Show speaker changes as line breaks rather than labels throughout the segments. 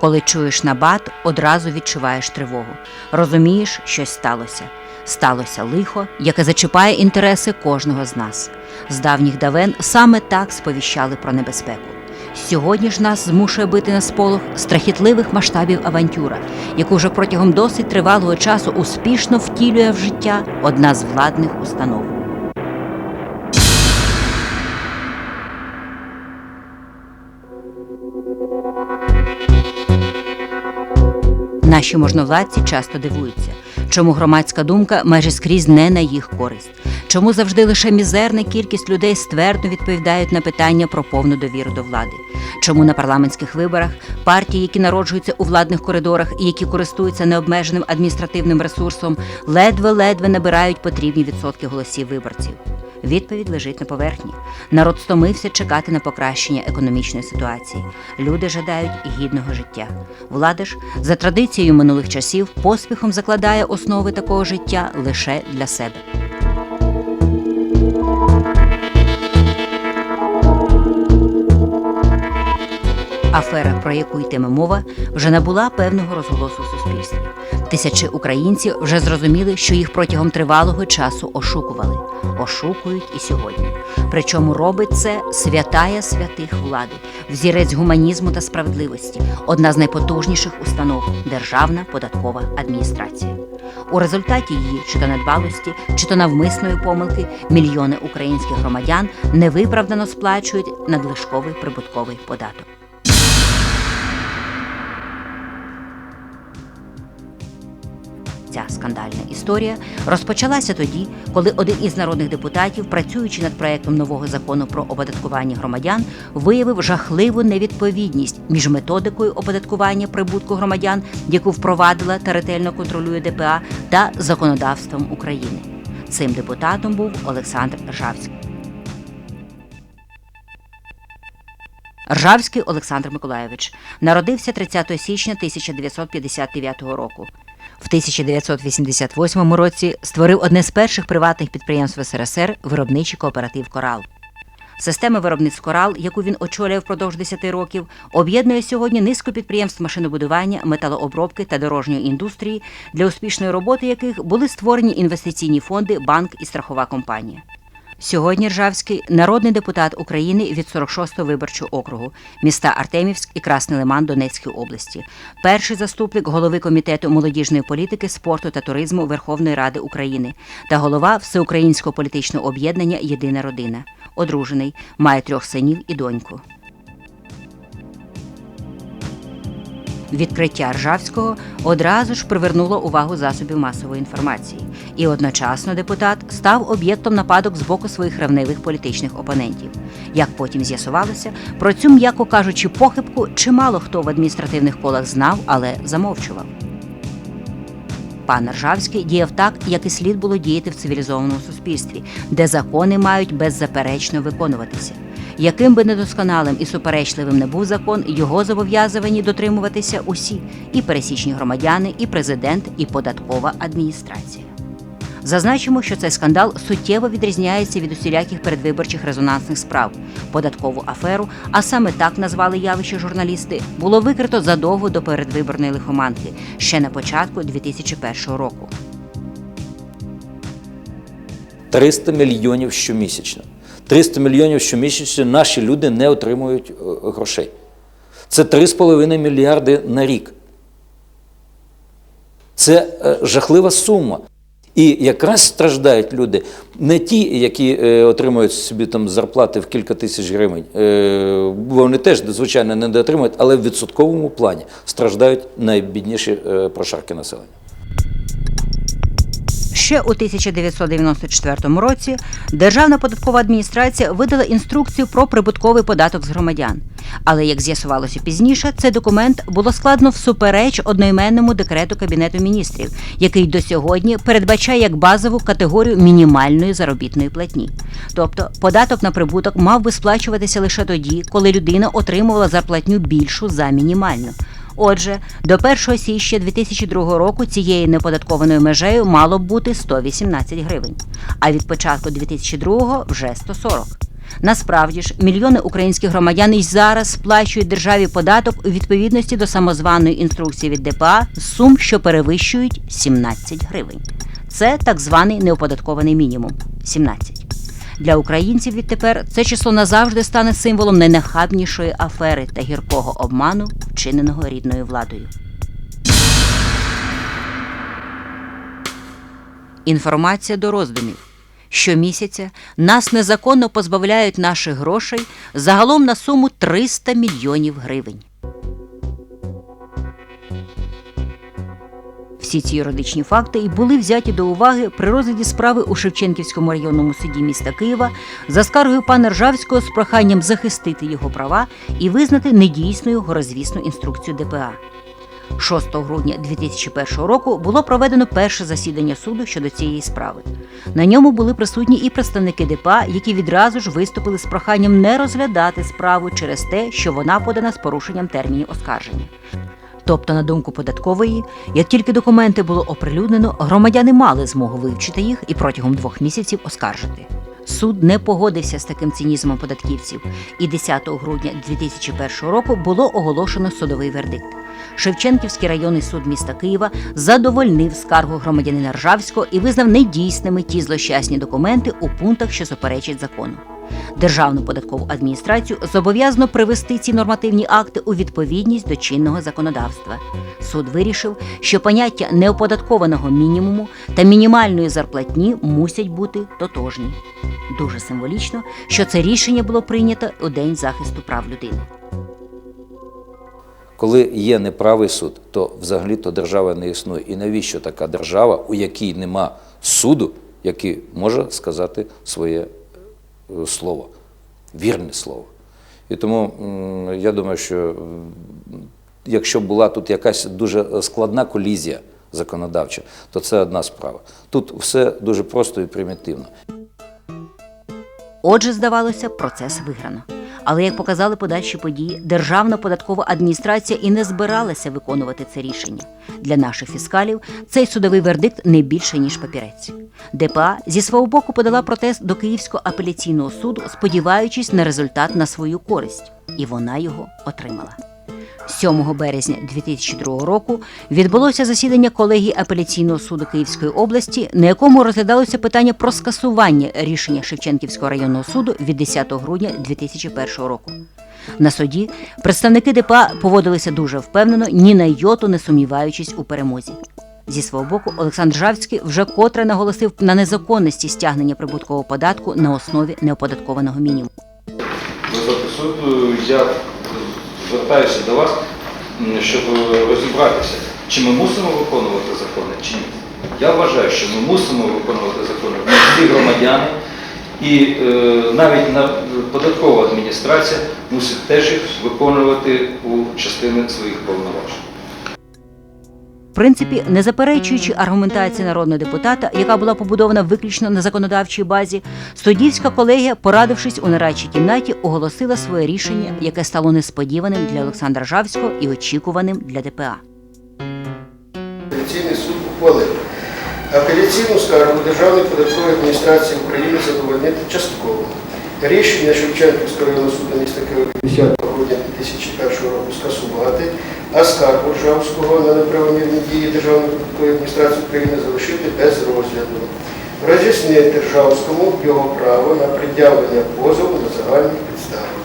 Коли чуєш набат, одразу відчуваєш тривогу. Розумієш, щось сталося. Сталося лихо, яке зачіпає інтереси кожного з нас. З давніх давен саме так сповіщали про небезпеку. Сьогодні ж нас змушує бити на сполох страхітливих масштабів авантюра, яку вже протягом досить тривалого часу успішно втілює в життя одна з владних установ. Наші можновладці часто дивуються, чому громадська думка майже скрізь не на їх користь, чому завжди лише мізерна кількість людей ствердно відповідають на питання про повну довіру до влади, чому на парламентських виборах партії, які народжуються у владних коридорах і які користуються необмеженим адміністративним ресурсом, ледве-ледве набирають потрібні відсотки голосів виборців. Відповідь лежить на поверхні. Народ стомився чекати на покращення економічної ситуації. Люди жадають гідного життя. Влада ж за традицією минулих часів поспіхом закладає основи такого життя лише для себе. Афера, про яку йтиме мова, вже набула певного розголосу в суспільстві. Тисячі українців вже зрозуміли, що їх протягом тривалого часу ошукували, ошукують і сьогодні. Причому робить це святая святих влади, взірець гуманізму та справедливості, одна з найпотужніших установ Державна податкова адміністрація. У результаті її чи то недбалості, чи то навмисної помилки мільйони українських громадян невиправдано сплачують надлишковий прибутковий податок. Ця скандальна історія розпочалася тоді, коли один із народних депутатів, працюючи над проектом нового закону про оподаткування громадян, виявив жахливу невідповідність між методикою оподаткування прибутку громадян, яку впровадила та ретельно контролює ДПА, та законодавством України. Цим депутатом був Олександр Ржавський. Ржавський Олександр Миколайович народився 30 січня 1959 року. В 1988 році створив одне з перших приватних підприємств СРСР виробничий кооператив Корал. Система виробництв Корал, яку він очолює впродовж 10 років, об'єднує сьогодні низку підприємств машинобудування, металообробки та дорожньої індустрії, для успішної роботи яких були створені інвестиційні фонди, банк і страхова компанія. Сьогодні Ржавський народний депутат України від 46-го виборчого округу, міста Артемівськ і Красний Лиман Донецької області, перший заступник голови комітету молодіжної політики, спорту та туризму Верховної Ради України та голова Всеукраїнського політичного об'єднання Єдина родина. Одружений, має трьох синів і доньку. Відкриття Ржавського одразу ж привернуло увагу засобів масової інформації, і одночасно депутат став об'єктом нападок з боку своїх ревнивих політичних опонентів. Як потім з'ясувалося, про цю, м'яко кажучи, похибку чимало хто в адміністративних колах знав, але замовчував. Пан Ржавський діяв так, як і слід було діяти в цивілізованому суспільстві, де закони мають беззаперечно виконуватися. Яким би недосконалим і суперечливим не був закон, його зобов'язані дотримуватися усі і пересічні громадяни, і президент, і податкова адміністрація. Зазначимо, що цей скандал суттєво відрізняється від усіляких передвиборчих резонансних справ. Податкову аферу, а саме так назвали явище журналісти, було викрито задовго до передвиборної лихоманки ще на початку 2001 року.
300 мільйонів щомісячно. 300 мільйонів щомісячно наші люди не отримують е, грошей. Це 3,5 мільярди на рік. Це е, жахлива сума. І якраз страждають люди не ті, які е, отримують собі там зарплати в кілька тисяч гривень. Е, вони теж, звичайно, не дотримують, але в відсотковому плані страждають найбідніші е, прошарки населення.
Ще у 1994 році Державна податкова адміністрація видала інструкцію про прибутковий податок з громадян. Але, як з'ясувалося пізніше, цей документ було складно всупереч одноіменному декрету Кабінету міністрів, який до сьогодні передбачає як базову категорію мінімальної заробітної платні. Тобто податок на прибуток мав би сплачуватися лише тоді, коли людина отримувала зарплатню більшу за мінімальну. Отже, до 1 січня 2002 року цією неподаткованою межею мало б бути 118 гривень, а від початку 2002 вже 140. Насправді ж, мільйони українських громадян і зараз сплачують державі податок у відповідності до самозваної інструкції від ДПА сум, що перевищують 17 гривень. Це так званий неоподаткований мінімум 17. Для українців відтепер це число назавжди стане символом найнахабнішої афери та гіркого обману, вчиненого рідною владою. Інформація до роздумів. Щомісяця нас незаконно позбавляють наших грошей загалом на суму 300 мільйонів гривень. Всі ці юридичні факти і були взяті до уваги при розгляді справи у Шевченківському районному суді міста Києва за скаргою пана Ржавського з проханням захистити його права і визнати недійсною горозвісну інструкцію ДПА. 6 грудня 2001 року було проведено перше засідання суду щодо цієї справи. На ньому були присутні і представники ДПА, які відразу ж виступили з проханням не розглядати справу через те, що вона подана з порушенням термінів оскарження. Тобто, на думку податкової, як тільки документи було оприлюднено, громадяни мали змогу вивчити їх і протягом двох місяців оскаржити. Суд не погодився з таким цинізмом податківців, і 10 грудня 2001 року було оголошено судовий вердикт. Шевченківський районний суд міста Києва задовольнив скаргу громадянина Ржавського і визнав недійсними ті злощасні документи у пунктах, що суперечать закону. Державну податкову адміністрацію зобов'язано привести ці нормативні акти у відповідність до чинного законодавства. Суд вирішив, що поняття неоподаткованого мінімуму та мінімальної зарплатні мусять бути тотожні. Дуже символічно, що це рішення було прийнято у День захисту прав людини.
Коли є неправий суд, то взагалі то держава не існує. І навіщо така держава, у якій нема суду, який може сказати своє е, слово, вірне слово. І тому я думаю, що якщо була тут якась дуже складна колізія законодавча, то це одна справа. Тут все дуже просто і примітивно.
Отже, здавалося, процес виграно. Але як показали подальші події, Державна податкова адміністрація і не збиралася виконувати це рішення. Для наших фіскалів цей судовий вердикт не більше ніж папірець. ДПА зі свого боку подала протест до Київського апеляційного суду, сподіваючись на результат на свою користь, і вона його отримала. 7 березня 2002 року відбулося засідання колегії апеляційного суду Київської області, на якому розглядалося питання про скасування рішення Шевченківського районного суду від 10 грудня 2001 року. На суді представники ДПА поводилися дуже впевнено, ні на йоту не сумніваючись у перемозі. Зі свого боку, Олександр Жавський вже котре наголосив на незаконності стягнення прибуткового податку на основі неоподаткованого мінімуму.
Суд, я звертаюся до вас, щоб розібратися, чи ми мусимо виконувати закони, чи ні. Я вважаю, що ми мусимо виконувати закони. Ми всі громадяни, і е, навіть на податкова адміністрація мусить теж їх виконувати у частини своїх повноважень.
В принципі, не заперечуючи аргументації народного депутата, яка була побудована виключно на законодавчій базі, суддівська колегія, порадившись у нарадчій кімнаті, оголосила своє рішення, яке стало несподіваним для Олександра Жавського і очікуваним для ДПА.
Апеляційний суд ухвалив. Апеляційну скаргу Державної податкової адміністрації України задовольнити частково. Рішення Шевченківського районного суду міста Києва 10 грудня 2001 року скасувати, а скаргу Ржавського на неправомірні дії Державної адміністрації України залишити без розгляду. Роз'яснити Ржавському його право на пред'явлення позову на загальних підставах.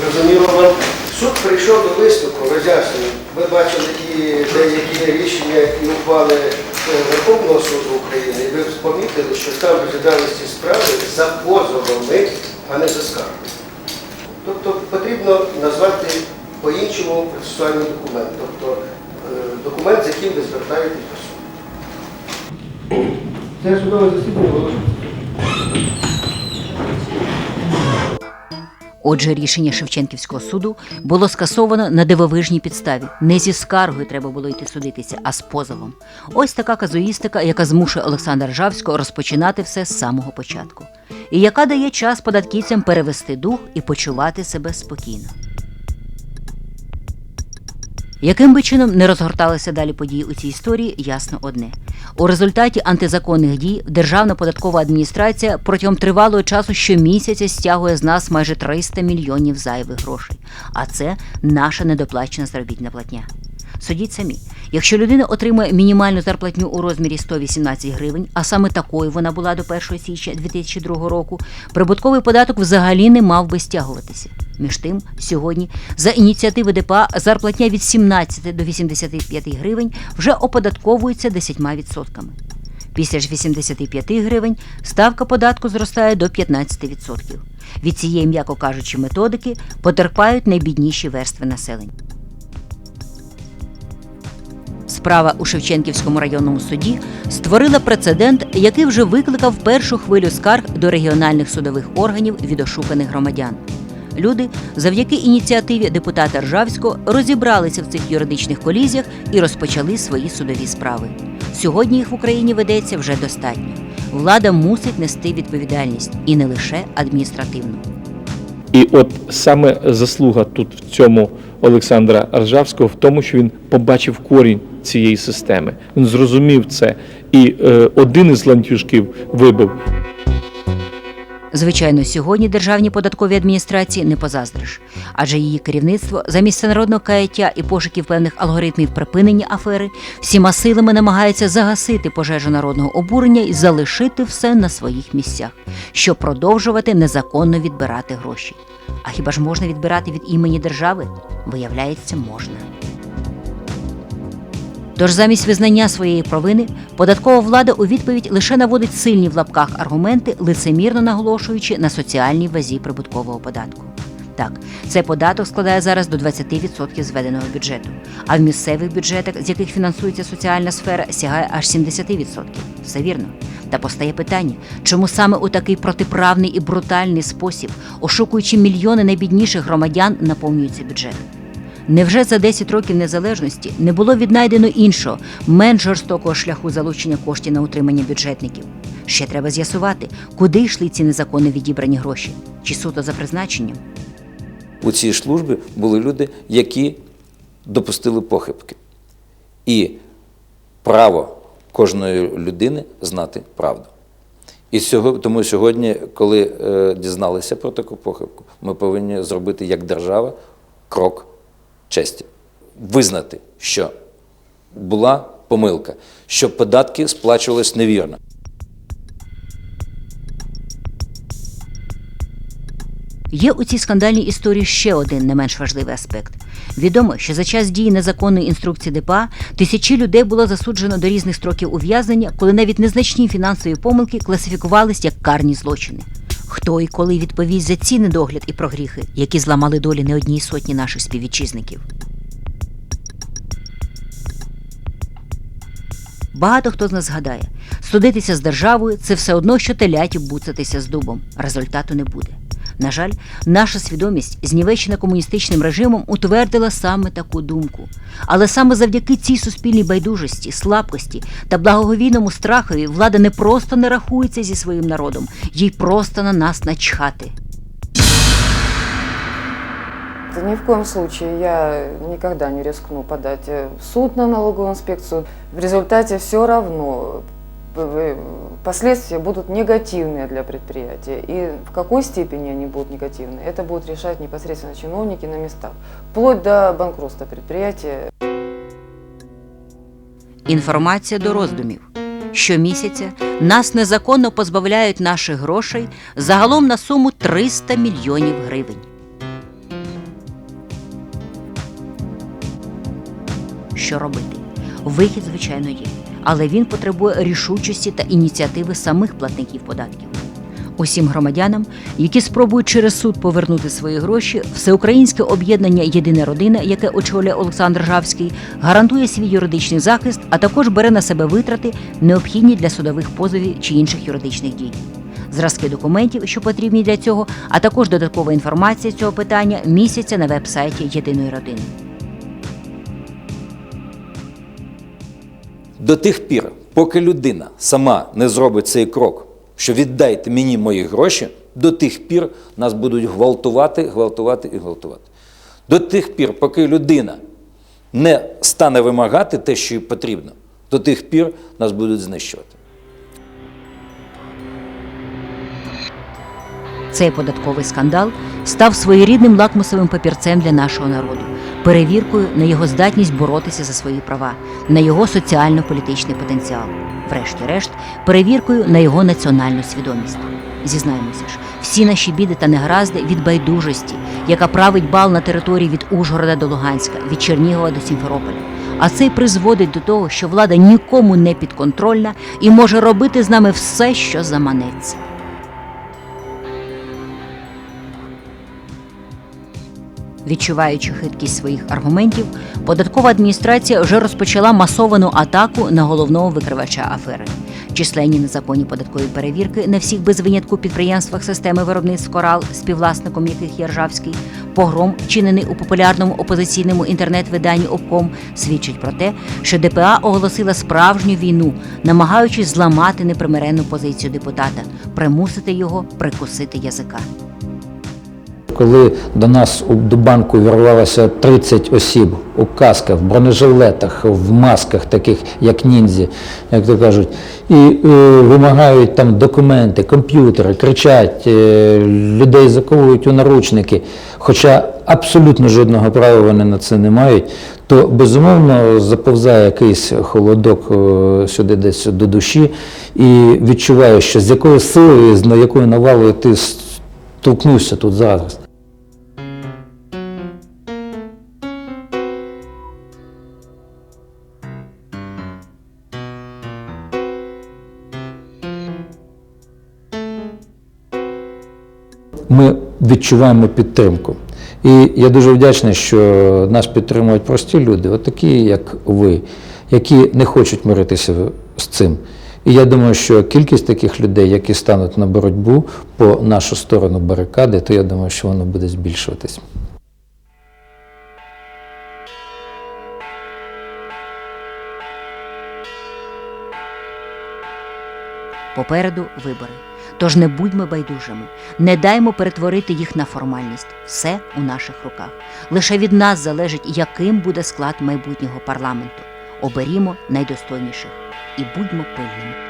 Зрозуміло вам? Суд прийшов до висновку, роз'яснення. Ви бачили і деякі рішення і ухвали е, Верховного суду України, і ви помітили, що там розглядалися ці справи за позовами, а не за скаргами. Тобто потрібно назвати по-іншому процесуальний документ, тобто е, документ, з яким ви звертаєтесь до суду. Це судове засідання оголошується.
Отже, рішення Шевченківського суду було скасовано на дивовижній підставі. Не зі скаргою треба було йти судитися, а з позовом. Ось така казуїстика, яка змушує Олександра Ржавського розпочинати все з самого початку, і яка дає час податківцям перевести дух і почувати себе спокійно. Яким би чином не розгорталися далі події у цій історії, ясно одне. У результаті антизаконних дій Державна податкова адміністрація протягом тривалого часу щомісяця стягує з нас майже 300 мільйонів зайвих грошей. А це наша недоплачена заробітна платня. Судіть самі, якщо людина отримує мінімальну зарплатню у розмірі 118 гривень, а саме такою вона була до 1 січня 2002 року, прибутковий податок взагалі не мав би стягуватися. Між тим, сьогодні за ініціативи ДПА зарплатня від 17 до 85 гривень вже оподатковується 10%. Після ж 85 гривень ставка податку зростає до 15%. Від цієї, м'яко кажучи, методики потерпають найбідніші верстви населення. Справа у Шевченківському районному суді створила прецедент, який вже викликав першу хвилю скарг до регіональних судових органів від ошуканих громадян. Люди завдяки ініціативі депутата Ржавського розібралися в цих юридичних колізіях і розпочали свої судові справи. Сьогодні їх в Україні ведеться вже достатньо. Влада мусить нести відповідальність і не лише адміністративну.
І от саме заслуга тут в цьому Олександра Ржавського в тому, що він побачив корінь цієї системи. Він зрозумів це і е, один із ланцюжків вибив.
Звичайно, сьогодні державній податковій адміністрації не позаздриш, адже її керівництво замість всенародного каяття і пошуків певних алгоритмів припинення афери всіма силами намагається загасити пожежу народного обурення і залишити все на своїх місцях, щоб продовжувати незаконно відбирати гроші. А хіба ж можна відбирати від імені держави? Виявляється, можна. Тож замість визнання своєї провини податкова влада у відповідь лише наводить сильні в лапках аргументи, лицемірно наголошуючи на соціальній вазі прибуткового податку. Так, цей податок складає зараз до 20% зведеного бюджету, а в місцевих бюджетах, з яких фінансується соціальна сфера, сягає аж 70%. Все вірно. Та постає питання, чому саме у такий протиправний і брутальний спосіб, ошукуючи мільйони найбідніших громадян, наповнюється бюджет. Невже за 10 років незалежності не було віднайдено іншого, менш жорстокого шляху залучення коштів на утримання бюджетників? Ще треба з'ясувати, куди йшли ці незаконно відібрані гроші, чи суто за призначенням.
У цій службі були люди, які допустили похибки. І право кожної людини знати правду. І тому сьогодні, коли е, дізналися про таку похибку, ми повинні зробити як держава крок честі. Визнати, що була помилка, що податки сплачувались невірно.
Є у цій скандальній історії ще один не менш важливий аспект. Відомо, що за час дії незаконної інструкції ДПА тисячі людей було засуджено до різних строків ув'язнення, коли навіть незначні фінансові помилки класифікувались як карні злочини. Хто і коли відповість за ці недогляд і прогріхи, які зламали долі не одній сотні наших співвітчизників? Багато хто з нас згадає, судитися з державою це все одно, що телятів буцатися з дубом. Результату не буде. На жаль, наша свідомість, знівечена комуністичним режимом, утвердила саме таку думку. Але саме завдяки цій суспільній байдужості, слабкості та благоговійному страхові влада не просто не рахується зі своїм народом, їй просто на нас начхати.
Ни в коем случае я никогда не рискну подать э, в суд на налоговую инспекцию. В результате все э, последствия будут негативные для предприятия. И в какой степени они будут негативные, это будут решать непосредственно чиновники на местах. Вплоть до банкротства предприятия.
Інформація до роздумів. Щомісяця нас незаконно позбавляють наших грошей загалом на суму 300 мільйонів гривень. Що робити? Вихід, звичайно, є, але він потребує рішучості та ініціативи самих платників податків. Усім громадянам, які спробують через суд повернути свої гроші, всеукраїнське об'єднання Єдина родина, яке очолює Олександр Жавський, гарантує свій юридичний захист, а також бере на себе витрати, необхідні для судових позовів чи інших юридичних дій. Зразки документів, що потрібні для цього, а також додаткова інформація цього питання містяться на веб-сайті Єдиної родини.
До тих пір, поки людина сама не зробить цей крок, що віддайте мені мої гроші, до тих пір нас будуть гвалтувати, гвалтувати і гвалтувати. До тих пір, поки людина
не стане вимагати те, що їй потрібно, до тих пір нас будуть знищувати.
Цей податковий скандал став своєрідним лакмусовим папірцем для нашого народу, перевіркою на його здатність боротися за свої права, на його соціально-політичний потенціал, врешті-решт, перевіркою на його національну свідомість. Зізнаємося ж, всі наші біди та негаразди від байдужості, яка править бал на території від Ужгорода до Луганська, від Чернігова до Сімферополя. А це й призводить до того, що влада нікому не підконтрольна і може робити з нами все, що заманеться. Відчуваючи хиткість своїх аргументів, податкова адміністрація вже розпочала масовану атаку на головного викривача афери. Численні незаконні податкові перевірки на всіх без винятку підприємствах системи виробництв Корал, співвласником яких є погром, чинений у популярному опозиційному інтернет-виданні Обком, свідчить про те, що ДПА оголосила справжню війну, намагаючись зламати непримиренну позицію депутата, примусити його прикусити язика.
Коли до нас до банку вірвалося 30 осіб у касках, в бронежилетах, в масках, таких як ніндзі, як то кажуть, і е, вимагають там документи, комп'ютери, кричать, е, людей заковують у наручники, хоча абсолютно жодного права вони на це не мають, то безумовно заповзає якийсь холодок е, сюди десь до душі і відчуваю, що з якою силою, з якою навалою ти столкнувся тут зараз. Відчуваємо підтримку. І я дуже вдячний, що нас підтримують прості люди, от такі, як ви, які не хочуть миритися з цим. І я думаю, що кількість таких людей, які стануть на боротьбу по нашу сторону барикади, то я думаю, що воно буде збільшуватись.
Попереду вибори. Тож не будьмо байдужими, не даймо перетворити їх на формальність. Все у наших руках. Лише від нас залежить, яким буде склад майбутнього парламенту. Оберімо найдостойніших і будьмо пильними.